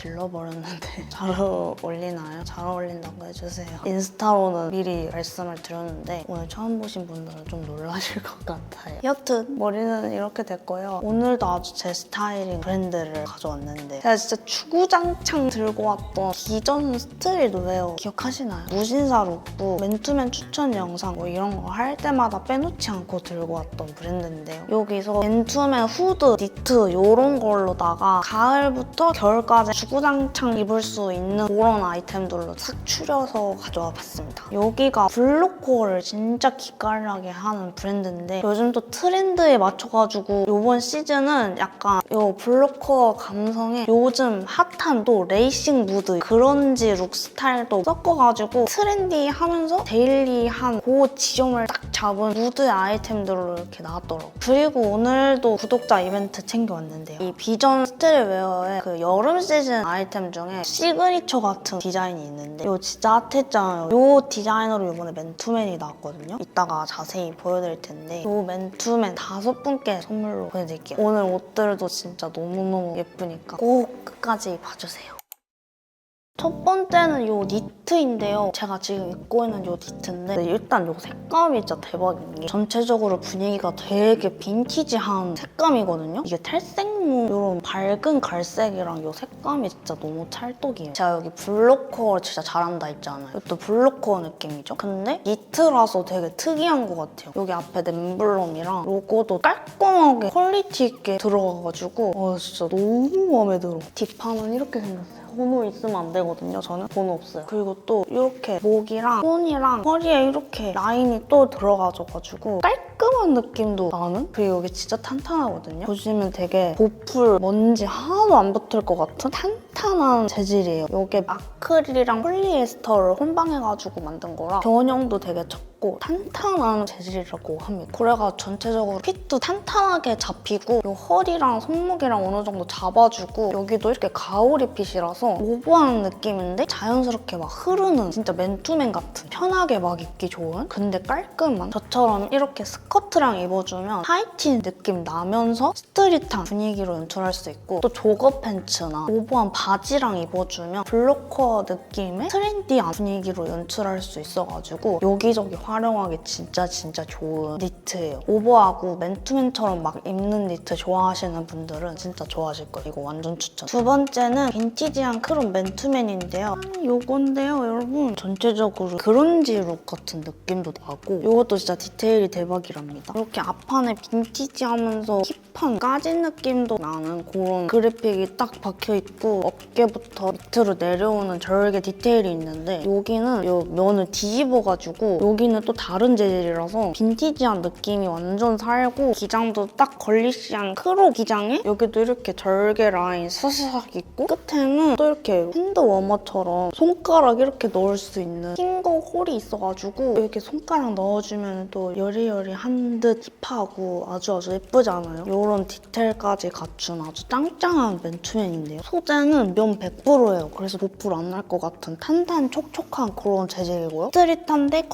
질러버렸는데 잘 어울리나요? 잘 어울린다고 해주세요. 인스타로는 미리 말씀을 드렸는데 오늘 처음 보신 분들은 좀 놀라실 것 같아요. 여튼 머리는 이렇게 됐고요. 오늘도 아주 제 스타일인 브랜드를 가져왔는데 제가 진짜 추구장창 들고 왔던 기존 스트릿 웨어 기억하시나요? 무신사 룩부 맨투맨 추천 영상 뭐 이런 거 할 때마다 빼놓지 않고 들고 왔던 브랜드인데요. 여기서 맨투맨 후드, 니트 이런 걸로다가 가을부터 겨울까지 주 구장창 입을 수 있는 그런 아이템들로 싹 추려서 가져와 봤습니다. 여기가 블루코어를 진짜 기깔나게 하는 브랜드인데 요즘 또 트렌드에 맞춰가지고 이번 시즌은 약간 요 블루코어 감성에 요즘 핫한 또 레이싱 무드 그런지 룩 스타일도 섞어가지고 트렌디하면서 데일리한 그 지점을 딱 잡은 무드 아이템들로 이렇게 나왔더라고요. 그리고 오늘도 구독자 이벤트 챙겨왔는데요. 이 비전 스트릿웨어의 그 여름 시즌 아이템 중에 시그니처 같은 디자인이 있는데 이거 진짜 핫했잖아요. 이 디자인으로 이번에 맨투맨이 나왔거든요. 이따가 자세히 보여드릴 텐데 이 맨투맨 다섯 분께 선물로 보내드릴게요. 오늘 옷들도 진짜 너무너무 예쁘니까 꼭 끝까지 봐주세요. 첫 번째는 요 니트인데요. 제가 지금 입고 있는 요 니트인데 네, 일단 요 색감이 진짜 대박인 게 전체적으로 분위기가 되게 빈티지한 색감이거든요. 이게 탈색무 이런 밝은 갈색이랑 요 색감이 진짜 너무 찰떡이에요. 제가 여기 블로커 진짜 잘한다 했잖아요. 이것도 블로커 느낌이죠. 근데 니트라서 되게 특이한 것 같아요. 여기 앞에 엠블럼이랑 로고도 깔끔하게 퀄리티 있게 들어가가지고 와 진짜 너무 마음에 들어. 뒷판은 이렇게 생겼어요. 번호 있으면 안 되거든요. 저는 번호 없어요. 그리고 또 이렇게 목이랑 손이랑 허리에 이렇게 라인이 또 들어가져가지고 깔끔 한 느낌도 나는? 그리고 여기 진짜 탄탄하거든요. 보시면 되게 보풀, 먼지 하나도 안 붙을 것 같은 탄탄한 재질이에요. 이게 아크릴이랑 폴리에스터를 혼방해가지고 만든 거라 변형도 되게 적고 탄탄한 재질이라고 합니다. 그래가 전체적으로 핏도 탄탄하게 잡히고 이 허리랑 손목이랑 어느 정도 잡아주고 여기도 이렇게 가오리 핏이라서 오버한 느낌인데 자연스럽게 막 흐르는 진짜 맨투맨 같은 편하게 막 입기 좋은 근데 깔끔한 저처럼 이렇게 스 커트랑 입어주면 타이트한 느낌 나면서 스트릿한 분위기로 연출할 수 있고 또 조거 팬츠나 오버한 바지랑 입어주면 블로커 느낌의 트렌디한 분위기로 연출할 수 있어가지고 여기저기 활용하기 진짜 진짜 좋은 니트예요. 오버하고 맨투맨처럼 막 입는 니트 좋아하시는 분들은 진짜 좋아하실 거예요. 이거 완전 추천. 두 번째는 빈티지한 크롬 맨투맨인데요. 아, 요건데요, 여러분. 전체적으로 그런지 룩 같은 느낌도 나고 이것도 진짜 디테일이 대박이 랍니다. 이렇게 앞판에 빈티지하면서 힙한 까진 느낌도 나는 그런 그래픽이 딱 박혀있고 어깨부터 밑으로 내려오는 절개 디테일이 있는데 여기는 요 면을 뒤집어가지고 여기는 또 다른 재질이라서 빈티지한 느낌이 완전 살고 기장도 딱 걸리시한 크로 기장에 여기도 이렇게 절개 라인 사사삭 있고 끝에는 또 이렇게 핸드 워머처럼 손가락 이렇게 넣을 수 있는 핑거 홀이 있어가지고 이렇게 손가락 넣어주면 또 여리여리한 듯 힙하고 아주 아주 예쁘지 않아요? 이런 디테일까지 갖춘 아주 짱짱한 맨투맨인데요. 소재는 면 100%예요. 그래서 보풀 안 날 것 같은 탄탄 촉촉한 그런 재질이고요. 스트릿한데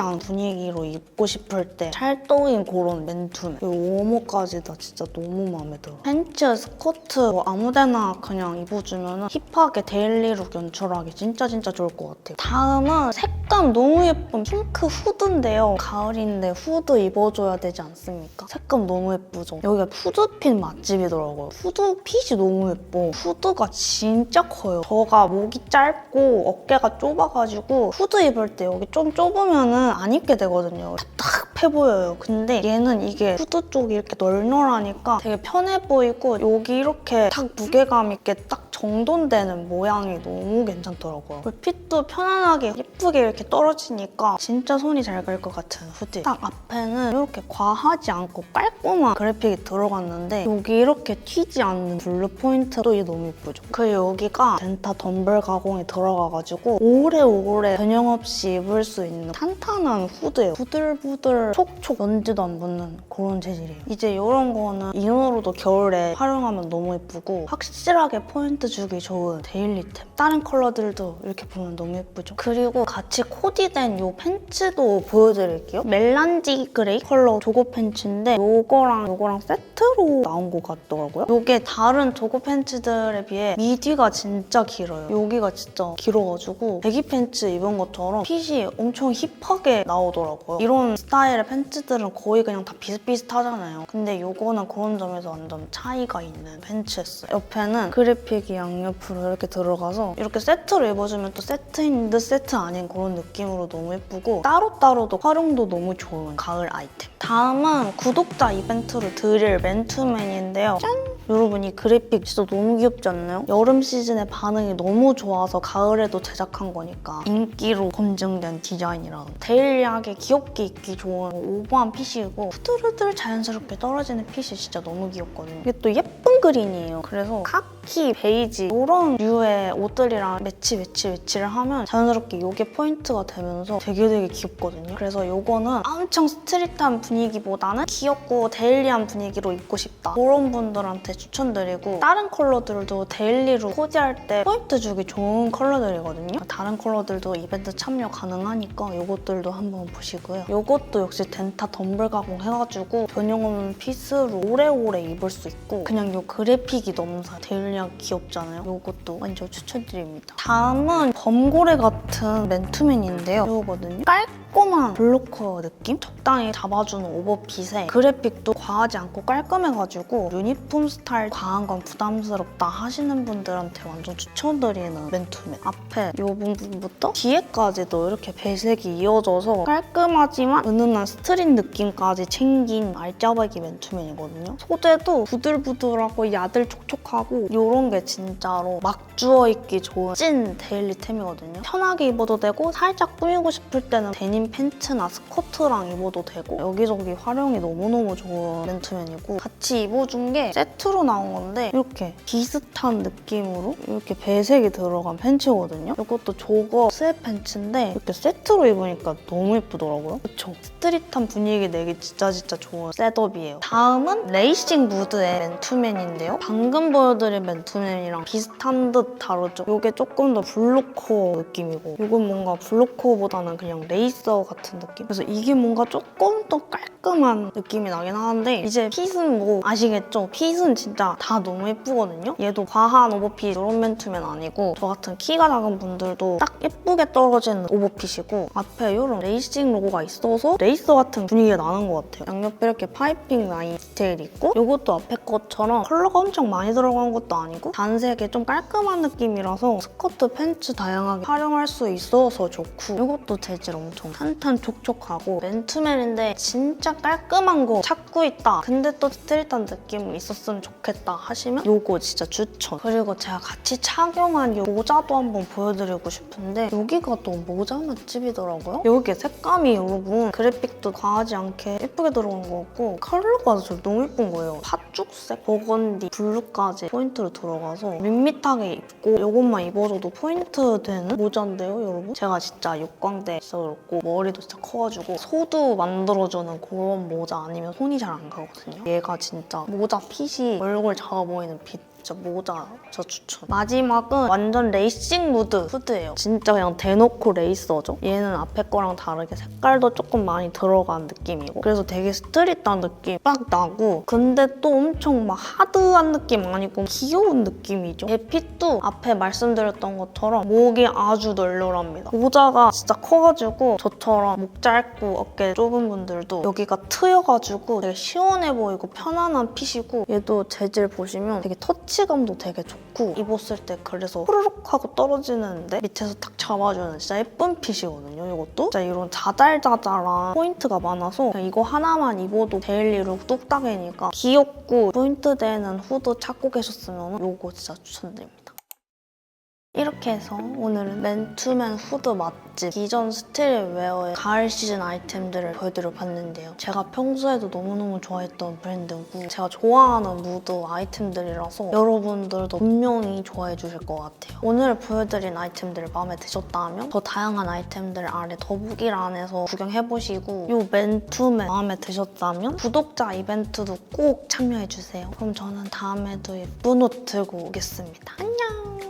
않은 분위기로 입고 싶을 때 찰떡인 그런 맨투맨. 워머까지 다 진짜 너무 마음에 들어. 팬츠, 스커트 뭐 아무데나 그냥 입어주면 힙하게 데일리룩 연출하기 진짜 진짜 좋을 것 같아요. 다음은 색감 너무 예쁜 핑크 후드인데요. 가을인데 후드 입어줘야 되지 않습니까? 색감 너무 예쁘죠? 여기가 후드핀 맛집이더라고요. 후드 핏이 너무 예뻐. 후드가 진짜 커요. 저가 목이 짧고 어깨가 좁아가지고 후드 입을 때 여기 좀 좁으면 안 입게 되거든요. 답답해 보여요. 근데 얘는 이게 후드 쪽이 이렇게 널널하니까 되게 편해 보이고 여기 이렇게 딱 무게감 있게 딱 정돈되는 모양이 너무 괜찮더라고요. 그리고 핏도 편안하게 예쁘게 이렇게 떨어지니까 진짜 손이 잘 갈 것 같은 후드. 딱 앞에는 이렇게 과하지 않고 깔끔한 그래픽이 들어갔는데 여기 이렇게 튀지 않는 블루 포인트도 너무 예쁘죠. 그리고 여기가 덴타 덤벨 가공이 들어가가지고 오래오래 변형 없이 입을 수 있는 탄탄한 후드예요. 부들부들 촉촉 먼지도 안 붙는 그런 재질이에요. 이제 이런 거는 이너로도 겨울에 활용하면 너무 예쁘고 확실하게 포인트 포인트 주기 좋은 데일리템. 다른 컬러들도 이렇게 보면 너무 예쁘죠? 그리고 같이 코디된 이 팬츠도 보여드릴게요. 멜란지 그레이 컬러 조거 팬츠인데 요거랑 요거랑 세트로 나온 것 같더라고요. 요게 다른 조거 팬츠들에 비해 미디가 진짜 길어요. 여기가 진짜 길어가지고 배기 팬츠 입은 것처럼 핏이 엄청 힙하게 나오더라고요. 이런 스타일의 팬츠들은 거의 그냥 다 비슷비슷하잖아요. 근데 요거는 그런 점에서 완전 차이가 있는 팬츠였어요. 옆에는 그래픽이 양옆으로 이렇게 들어가서 이렇게 세트로 입어주면 또 세트인 듯 세트 아닌 그런 느낌으로 너무 예쁘고 따로따로도 활용도 너무 좋은 가을 아이템. 다음은 구독자 이벤트로 드릴 맨투맨인데요. 짠! 여러분 이 그래픽 진짜 너무 귀엽지 않나요? 여름 시즌에 반응이 너무 좋아서 가을에도 제작한 거니까 인기로 검증된 디자인이라 데일리하게 귀엽게 입기 좋은 오버한 핏이고 후들후들 자연스럽게 떨어지는 핏이 진짜 너무 귀엽거든요. 이게 또 예쁜 그린이에요. 그래서 카키, 베이지 이런 류의 옷들이랑 매치 매치 매치를 하면 자연스럽게 이게 포인트가 되면서 되게 되게 귀엽거든요. 그래서 이거는 엄청 스트릿한 분위기보다는 귀엽고 데일리한 분위기로 입고 싶다. 그런 분들한테 추천드리고 다른 컬러들도 데일리로 코디할 때 포인트 주기 좋은 컬러들이거든요. 다른 컬러들도 이벤트 참여 가능하니까 이것들도 한번 보시고요. 이것도 역시 덴타 덤블 가공 해가지고 변형 없는 핏으로 오래오래 입을 수 있고 그냥 이 그래픽이 너무 사 데일리하게 귀엽잖아요. 이것도 완전 추천드립니다. 다음은 범고래 같은 맨투맨인데요. 이거거든요. 깔끔 한 블로커 느낌? 적당히 잡아주는 오버핏에 그래픽도 과하지 않고 깔끔해가지고 유니폼 스타일 과한 건 부담스럽다 하시는 분들한테 완전 추천드리는 맨투맨. 앞에 이 부분부터 뒤에까지도 이렇게 배색이 이어져서 깔끔하지만 은은한 스트릿 느낌까지 챙긴 알짜배기 맨투맨이거든요. 소재도 부들부들하고 야들촉촉하고 이런 게 진짜로 막 주워 입기 좋은 찐 데일리템이거든요. 편하게 입어도 되고 살짝 꾸미고 싶을 때는 데님 팬츠나 스커트랑 입어도 되고 여기저기 활용이 너무너무 좋은 맨투맨이고 같이 입어준 게 세트로 나온 건데 이렇게 비슷한 느낌으로 이렇게 배색이 들어간 팬츠거든요. 이것도 조거 스웨 팬츠인데 이렇게 세트로 입으니까 너무 예쁘더라고요. 그쵸? 스트릿한 분위기 내기 진짜 진짜 좋은 셋업이에요. 다음은 레이싱 무드의 맨투맨인데요. 방금 보여드린 맨투맨이랑 비슷한 듯 다르죠. 이게 조금 더 블루코 느낌이고 이건 뭔가 블루코보다는 그냥 레이서 같은 느낌? 그래서 이게 뭔가 조금 더 깔끔한 느낌이 나긴 하는데 이제 핏은 뭐 아시겠죠? 핏은 진짜 다 너무 예쁘거든요? 얘도 과한 오버핏 이런 맨투맨 아니고 저 같은 키가 작은 분들도 딱 예쁘게 떨어지는 오버핏이고 앞에 이런 레이싱 로고가 있어서 레이서 같은 분위기가 나는 것 같아요. 양옆에 이렇게 파이핑 라인 디테일이 있고 이것도 앞에 것처럼 컬러가 엄청 많이 들어간 것도 아니고 단색에 좀 깔끔한 느낌이라서 스커트, 팬츠 다양하게 활용할 수 있어서 좋고 이것도 재질 엄청 탄탄촉촉하고 맨투맨인데 진짜 깔끔한 거 찾고 있다. 근데 또 스트릿한 느낌 있었으면 좋겠다 하시면 이거 진짜 추천. 그리고 제가 같이 착용한 이 모자도 한번 보여드리고 싶은데 여기가 또 모자 맛집이더라고요. 여기 색감이 여러분 그래픽도 과하지 않게 예쁘게 들어간 것 같고 컬러가 저 너무 예쁜 거예요. 팥죽색, 버건디, 블루까지 포인트로 들어가서 밋밋하게 입고 이것만 입어줘도 포인트 되는 모자인데요, 여러분? 제가 진짜 육광대 있어 그렇고 머리도 진짜 커가지고 소두 만들어주는 그런 모자 아니면 손이 잘 안 가거든요. 얘가 진짜 모자 핏이 얼굴 작아 보이는 핏 진짜 모자 저 추천. 마지막은 완전 레이싱 무드 후드예요. 진짜 그냥 대놓고 레이서죠. 얘는 앞에 거랑 다르게 색깔도 조금 많이 들어간 느낌이고 그래서 되게 스트릿한 느낌 빡 나고 근데 또 엄청 막 하드한 느낌 아니고 귀여운 느낌이죠. 얘 핏도 앞에 말씀드렸던 것처럼 목이 아주 널널합니다. 모자가 진짜 커가지고 저처럼 목 짧고 어깨 좁은 분들도 여기가 트여가지고 되게 시원해 보이고 편안한 핏이고 얘도 재질 보시면 되게 터치 감도 되게 좋고 입었을 때 그래서 후루룩 하고 떨어지는데 밑에서 탁 잡아주는 진짜 예쁜 핏이거든요 이것도. 진짜 이런 자잘자잘한 포인트가 많아서 이거 하나만 입어도 데일리룩 뚝딱이니까 귀엽고 포인트 되는 후드 찾고 계셨으면 이거 진짜 추천드립니다 이렇게 해서 오늘은 맨투맨 후드 맛집 기존 스트릿웨어의 가을 시즌 아이템들을 보여드려 봤는데요. 제가 평소에도 너무너무 좋아했던 브랜드고 제가 좋아하는 무드 아이템들이라서 여러분들도 분명히 좋아해 주실 것 같아요. 오늘 보여드린 아이템들이 마음에 드셨다면 더 다양한 아이템들 아래 더보기란에서 구경해보시고 이 맨투맨 마음에 드셨다면 구독자 이벤트도 꼭 참여해주세요. 그럼 저는 다음에도 예쁜 옷 들고 오겠습니다. 안녕!